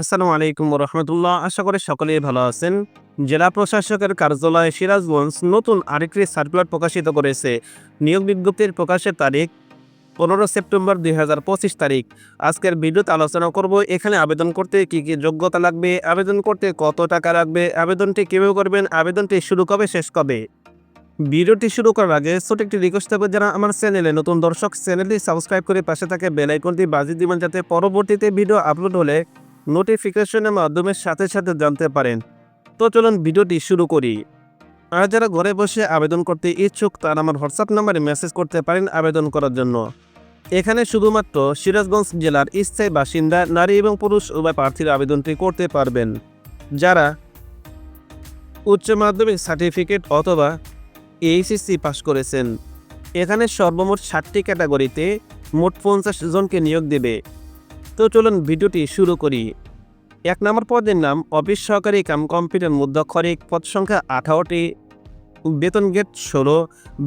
আসসালামু আলাইকুম রহমতুল্লাহ আশা করি সকলেই ভালো আছেন। জেলা প্রশাসকের কার্যালয় সিরাজগঞ্জ নতুন আরেকটি সার্কুলার প্রকাশিত করেছে। নিয়োগ বিজ্ঞপ্তির প্রকাশের তারিখ পনেরো সেপ্টেম্বর দুই হাজার পঁচিশ তারিখ। আজকের ভিডিওতে আলোচনা করব। এখানে আবেদন করতে কি কি যোগ্যতা লাগবে? আবেদন করতে কত টাকা লাগবে? আবেদনটি কীভাবে করবেন? আবেদনটি শুরু কবে, শেষ কবে? ভিডিওটি শুরু করার আগে ছোট একটি রিকোয়েস্ট থাকবে যারা আমার চ্যানেলে নতুন দর্শক, চ্যানেলটি সাবস্ক্রাইব করে পাশে থাকে বেল আইকনটি বাজিয়ে দিবেন যাতে পরবর্তীতে ভিডিও আপলোড হলে নোটিফিকেশনের মাধ্যমে সাথে সাথে জানতে পারেন। তো চলুন ভিডিওটি শুরু করি। আর যারা ঘরে বসে আবেদন করতে ইচ্ছুক, তারা আমার হোয়াটসঅ্যাপ নাম্বারে মেসেজ করতে পারেন আবেদন করার জন্য। এখানে শুধুমাত্র সিরাজগঞ্জ জেলার স্থায়ী বাসিন্দা, নারী এবং পুরুষ উভয় প্রার্থীর আবেদনটি করতে পারবেন। যারা উচ্চ মাধ্যমিক সার্টিফিকেট অথবা এইচএসসি পাশ করেছেন, এখানে সর্বমোট ষাটটি ক্যাটাগরিতে মোট পঞ্চাশ জনকে নিয়োগ দেবে। তো চলুন ভিডিওটি শুরু করি। এক নম্বর পদের নাম, অফিস সহকারী কাম কম্পিউটার মুদ্রাক্ষরিক পদ সংখ্যা আঠারোটি। বেতন গেট ষোলো।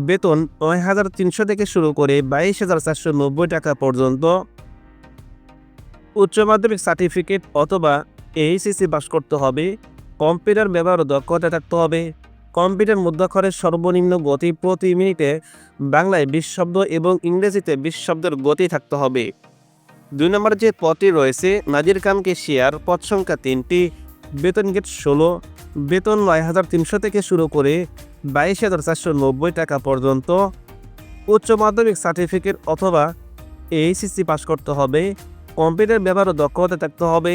বেতন নয় হাজার তিনশো থেকে শুরু করে বাইশ হাজার চারশো নব্বই টাকা পর্যন্ত। উচ্চ মাধ্যমিক সার্টিফিকেট অথবা এইচএসসি পাস করতে হবে। কম্পিউটার ব্যবহার দক্ষতা থাকতে হবে। কম্পিউটার মুদ্রাক্ষরের সর্বনিম্ন গতি প্রতি মিনিটে বাংলায় বিশ শব্দ এবং ইংরেজিতে বিশ শব্দের গতি থাকতে হবে। দুই নম্বর যে পদটি রয়েছে, নাজির কাম কেশিয়ার পদ সংখ্যা তিনটি, বেতন গেট ষোলো, বেতন নয় হাজার তিনশো থেকে শুরু করে বাইশ হাজার চারশো নব্বই টাকা পর্যন্ত উচ্চ মাধ্যমিক সার্টিফিকেট অথবা এইচএসসি পাস করতে হবে। কম্পিউটার ব্যবহার দক্ষতা থাকতে হবে।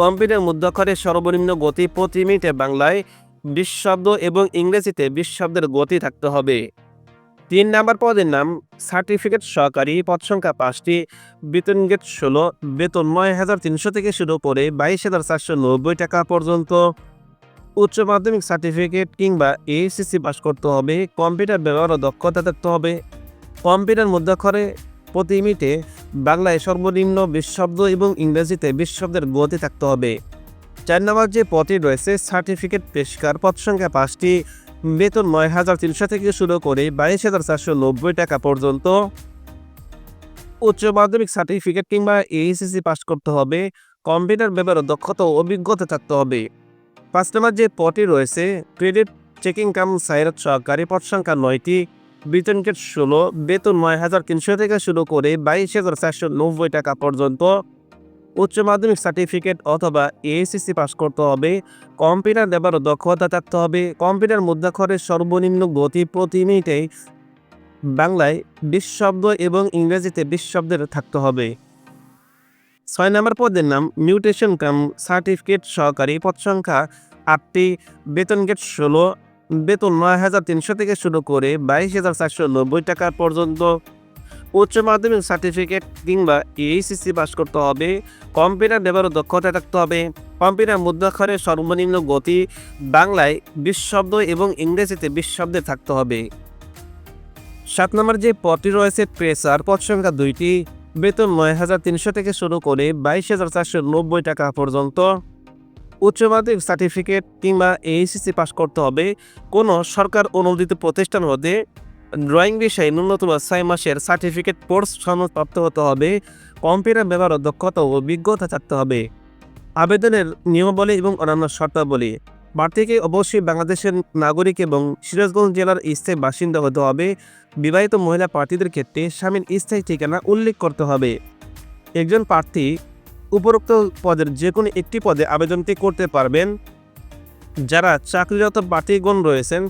কম্পিউটার মুদ্রাক্ষরের সর্বনিম্ন গতি প্রতি মিনিটে বাংলায় বিশ শব্দ এবং ইংরেজিতে বিশ শব্দের গতি থাকতে হবে। তিন নাম্বার পদের নাম সার্টিফিকেট সহকারী পদ সংখ্যা পাঁচটি, বেতন গেট ষোলো, বেতন নয় হাজার তিনশো থেকে শুরু করে বাইশ হাজার চারশো নব্বই টাকা পর্যন্ত। উচ্চ মাধ্যমিক সার্টিফিকেট কিংবা এইচএসসি পাস করতে হবে, কম্পিউটার ব্যবহার ও দক্ষতা থাকতে হবে। কম্পিউটার মুদ্রাক্ষরে প্রতি মিনিটে বাংলায় সর্বনিম্ন বিশ শব্দ এবং ইংরেজিতে বিশ শব্দের গতি থাকতে হবে। চার নম্বর যে পদটি রয়েছে, সার্টিফিকেট পেশকার পদ সংখ্যা পাঁচটি বেতন নয় হাজার তিনশো থেকে শুরু করে বাইশ হাজার চারশো নব্বই টাকা পর্যন্ত। উচ্চ মাধ্যমিক সার্টিফিকেট কিংবা এইচএসসি পাস করতে হবে, কম্পিউটার ব্যবহার, দক্ষতা ও অভিজ্ঞতা থাকতে হবে। পাঁচ নম্বর যে পদটি রয়েছে, ক্রেডিট চেকিং কাম সাইরাত সহকারী পদ সংখ্যা নয়টি, বেতন গেট ষোলো, বেতন নয় হাজার তিনশো থেকে শুরু করে বাইশ হাজার চারশো নব্বই টাকা পর্যন্ত। উচ্চ মাধ্যমিক সার্টিফিকেট অথবা এএসএসসি পাস করতে হবে। কম্পিউটার ব্যবহার দক্ষতা থাকতে হবে। কম্পিউটার মুদ্রাক্ষরের সর্বনিম্ন গতি প্রতি মিনিটে বাংলায় বিশ শব্দ এবং ইংরেজিতে বিশ শব্দের থাকতে হবে। ছয় নম্বর পদের নাম মিউটেশন কাম সার্টিফিকেট সহকারী পদ সংখ্যা আটটি। বেতন গেট ষোলো। বেতন নয় হাজার তিনশো থেকে শুরু করে বাইশ হাজার চারশো নব্বই টাকা পর্যন্ত। উচ্চ মাধ্যমিক সার্টিফিকেট কিংবা এইচএসসি পাস করতে হবে। কম্পিউটার ব্যবহার দক্ষতা থাকতে হবে। কম্পিউটার মুদ্রাক্ষরের সর্বনিম্ন গতি বাংলায় বিশ শব্দ এবং ইংরেজিতে বিশ শব্দে থাকতে হবে। সাত নম্বর যে পদটি রয়েছে প্রেসার পদ সংখ্যা দুইটি। বেতন নয় হাজার তিনশো থেকে শুরু করে বাইশ হাজার চারশো নব্বই টাকা পর্যন্ত। উচ্চ মাধ্যমিক সার্টিফিকেট কিংবা এইচএসসি পাস করতে হবে। কোনো সরকার অনুমোদিত প্রতিষ্ঠান হতে ড্রয়িং বিষয়ে ন্যূনতম ছয় মাসের সার্টিফিকেট কোর্স সনদপ্রাপ্ত হতে হবে, কম্পিউটার ব্যবহার দক্ষতা ও অভিজ্ঞতা থাকতে হবে। আবেদনের নিয়মাবলী এবং অন্যান্য শর্তাবলী। প্রার্থীকে অবশ্যই বাংলাদেশের নাগরিক এবং সিরাজগঞ্জ জেলার স্থায়ী বাসিন্দা হতে হবে। বিবাহিত মহিলা প্রার্থীদের ক্ষেত্রে স্বামীর স্থায়ী ঠিকানা উল্লেখ করতে হবে। একজন প্রার্থী উপরোক্ত পদের যে কোনো একটি পদে আবেদনটি করতে পারবেন। যারা চাকরিরত প্রার্থীগণ রয়েছেন,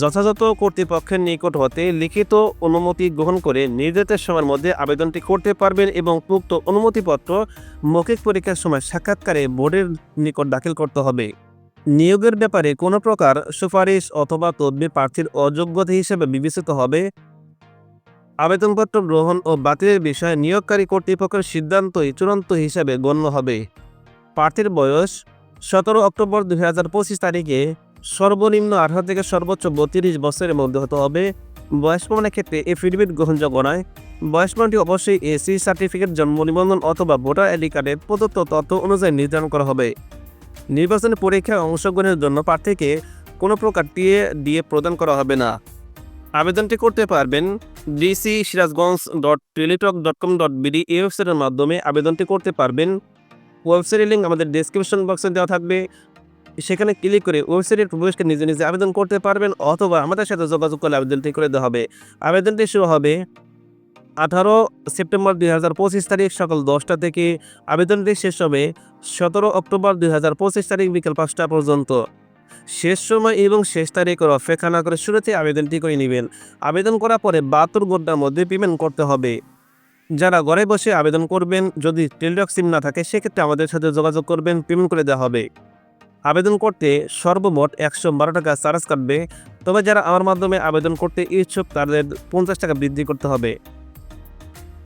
যথাযথ কর্তৃপক্ষের নিকট হতে লিখিত অনুমতি গ্রহণ করে নির্ধারিত সময়ের মধ্যে আবেদনটি করতে পারবেন এবং উক্ত অনুমতিপত্র মৌখিক পরীক্ষার সময় সাক্ষাৎকারে বোর্ডের নিকট দাখিল করতে হবে। নিয়োগের ব্যাপারে কোনো প্রকার সুপারিশ অথবা তদবির প্রার্থীর অযোগ্যতা হিসেবে বিবেচিত হবে। আবেদনপত্র গ্রহণ ও বাতিলের বিষয়ে নিয়োগকারী কর্তৃপক্ষের সিদ্ধান্তই চূড়ান্ত হিসাবে গণ্য হবে। প্রার্থীর বয়স সতেরো অক্টোবর দুই হাজার পঁচিশ তারিখে সর্বনিম্ন আঠারো থেকে সর্বোচ্চ বত্রিশ বছরের মধ্যে হতে হবে। বয়স প্রমাণের ক্ষেত্রে এফিডেভিট গ্রহণযোগ্য নয়। বয়স প্রমাণটি অবশ্যই এসি সার্টিফিকেট জন্ম নিবন্ধন অথবা ভোটার আইডি কার্ডে প্রদত্ত তথ্য অনুযায়ী নির্ধারণ করা হবে। নির্বাচনী পরীক্ষায় অংশগ্রহণের জন্য প্রার্থীকে কোনো প্রকার টিএ দিয়ে প্রদান করা হবে না। আবেদনটি করতে পারবেন DC Sirajganj dot Teletalk dot com dot BD এই ওয়েবসাইটের মাধ্যমে আবেদনটি করতে পারবেন। ওয়েবসাইটের লিঙ্ক আমাদের ডেসক্রিপশন বক্সে দেওয়া থাকবে। সেখানে ক্লিক করে ওয়েবসাইটের প্রবেশকে নিজে নিজে আবেদন করতে পারবেন অথবা আমাদের সাথে যোগাযোগ করলে আবেদনটি করে দেওয়া হবে। আবেদনটি শুরু হবে আঠারো সেপ্টেম্বর দুই হাজার পঁচিশ তারিখ সকাল দশটা থেকে। আবেদনটি শেষ হবে সতেরো অক্টোবর দুই হাজার পঁচিশ তারিখ বিকেল পাঁচটা পর্যন্ত। শেষ সময় এবং শেষ তারিখের অপেক্ষা না করে শুরুতে আবেদনটি করে নেবেন। আবেদন করার পরে বাহাত্তর ঘণ্টার মধ্যে পেমেন্ট করতে হবে। যারা ঘরে বসে আবেদন করবেন, যদি টেলিটক সিম না থাকে, সেক্ষেত্রে আমাদের সাথে যোগাযোগ করবেন, পেমেন্ট করে দেওয়া হবে। আবেদন করতে সর্বমোট একশো বারো টাকা চার্জ কাটবে, তবে যারা আমার মাধ্যমে আবেদন করতে ইচ্ছুক, তাদের পঞ্চাশ টাকা বৃদ্ধি করতে হবে।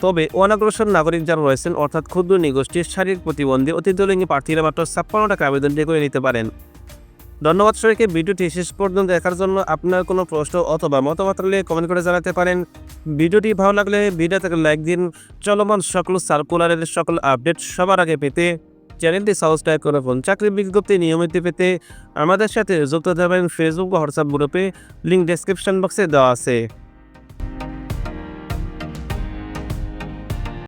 তবে অনাগ্রসর নাগরিক যারা রয়েছেন, অর্থাৎ ক্ষুদ্র নিগোষ্ঠীর শারীরিক প্রতিবন্ধী অতিদলিঙ্গী প্রার্থীরা মাত্র ছাপ্পান্ন টাকা আবেদনটি করে নিতে পারেন। ধন্যবাদ সবাইকে। ভিডিওটি শেষ পর্যন্ত দেখার জন্য আপনার কোনো প্রশ্ন অথবা মতামত থাকলে কমেন্ট করে জানাতে পারেন। ভিডিওটি ভালো লাগলে ভিডিওতে লাইক দিন। চলমান সকল সার্কুলারের সকল আপডেট সবার আগে পেতে চ্যানেলটি সাবস্ক্রাইব করে ফোন চাকরি বিজ্ঞপ্তি নিয়মিত পেতে আমাদের সাথে যুক্ত থাকবেন ফেসবুক বা হোয়াটসঅ্যাপ গ্রুপে লিঙ্ক ডেসক্রিপশন বক্সে দেওয়া আছে।